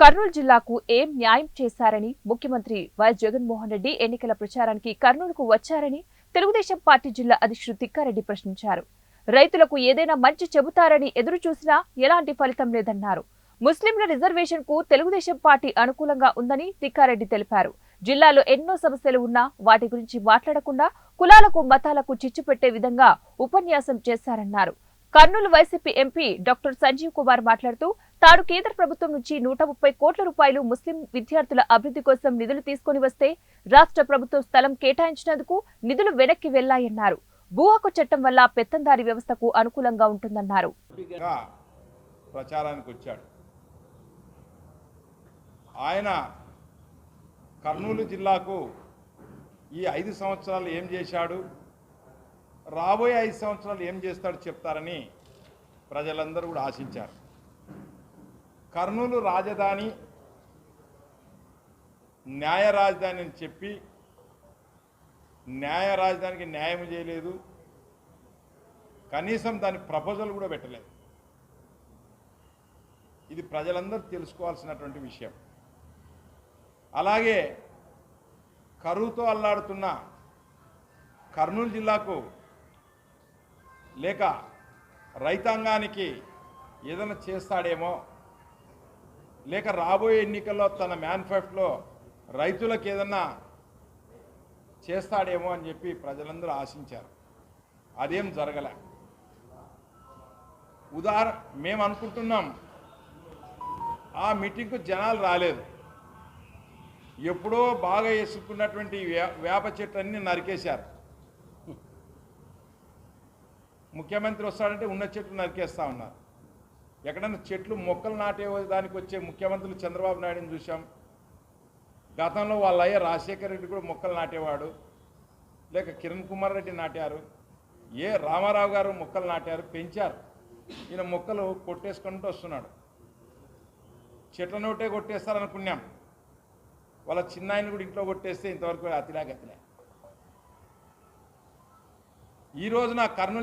కర్నూలు జిల్లాకు ఏం న్యాయం చేశారని ముఖ్యమంత్రి వైఎస్ జగన్మోహన్ రెడ్డి ఎన్నికల ప్రచారానికి కర్నూలుకు వచ్చారని తెలుగుదేశం పార్టీ జిల్లా అధ్యక్షుడు తిక్కారెడ్డి ప్రశ్నించారు. రైతులకు ఏదైనా మంచి చెబుతారని ఎదురు చూసినా ఎలాంటి ఫలితం లేదన్నారు. ముస్లింల రిజర్వేషన్కు తెలుగుదేశం పార్టీ అనుకూలంగా ఉందని తిక్కారెడ్డి తెలిపారు. జిల్లాలో ఎన్నో సమస్యలు ఉన్నా వాటి గురించి మాట్లాడకుండా కులాలకు మతాలకు చిచ్చు పెట్టే విధంగా ఉపన్యాసం చేశారన్నారు. Kurnool YCP MP doctor Sanjeev Kumar మాట్లాడుతూ తాను కేంద్ర ప్రభుత్వం నుంచి నూట ముప్పై కోట్ల రూపాయలు ముస్లిం విద్యార్థుల అభివృద్ధి కోసం నిధులు తీసుకొని వస్తే రాష్ట్ర ప్రభుత్వం స్థలం కేటాయించినందుకు నిధులు వెనక్కి వెళ్ళాయన్నారు భూ హక్కు చట్టం వల్ల పెత్తందారి వ్యవస్థకు అనుకూలంగా ఉంటుందన్నారు. ప్రచారానికి వచ్చాడు. ఆయన కర్నూలు జిల్లాకు ఈ ఐదు సంవత్సరాలు ఏం చేశాడు రాబోయే ఐదు సంవత్సరాలు ఏం చేస్తాడు చెప్తారని ప్రజలందరూ కూడా ఆశించారు. కర్నూలు రాజధాని న్యాయ రాజధాని అని చెప్పి న్యాయ రాజధానికి న్యాయం చేయలేదు. కనీసం దాని ప్రపోజల్ కూడా పెట్టలేదు. ఇది ప్రజలందరూ తెలుసుకోవాల్సినటువంటి విషయం. అలాగే కరువుతో అల్లాడుతున్న కర్నూలు జిల్లాకు లేక రైతాంగానికి ఏదైనా చేస్తాడేమో లేక రాబోయే ఎన్నికల్లో తన మేనిఫెస్టోలో రైతులకు ఏదన్నా చేస్తాడేమో అని చెప్పి ప్రజలందరూ ఆశించారు. అదేం జరగలే. ఉదాహరణ మేము అనుకుంటున్నాం ఆ మీటింగ్కు జనాలు రాలేదు. ఎప్పుడో బాగా వేసుకున్నటువంటి వే- వేప చెట్లన్నీ నరికేశారు. ముఖ్యమంత్రి వస్తాడంటే ఉన్న చెట్లు నరికేస్తా ఉన్నారు. ఎక్కడైనా చెట్లు మొక్కలు నాటే దానికి వచ్చే ముఖ్యమంత్రులు చంద్రబాబు నాయుడుని చూసాం గతంలో వాళ్ళ అయ్య రాజశేఖర రెడ్డి కూడా మొక్కలు నాటేవాడు. లేక కిరణ్ కుమార్ రెడ్డి నాటారు. ఏ రామారావు గారు మొక్కలు నాటారు పెంచారు. ఈయన మొక్కలు కొట్టేసుకుంటూ వస్తున్నాడు. చెట్ల నోటే కొట్టేస్తారనుకున్నాం వాళ్ళ చిన్న ఆయన కూడా ఇంట్లో కొట్టేస్తే ఇంతవరకు అతిలాగతిలే ఈ రోజున కర్నూలు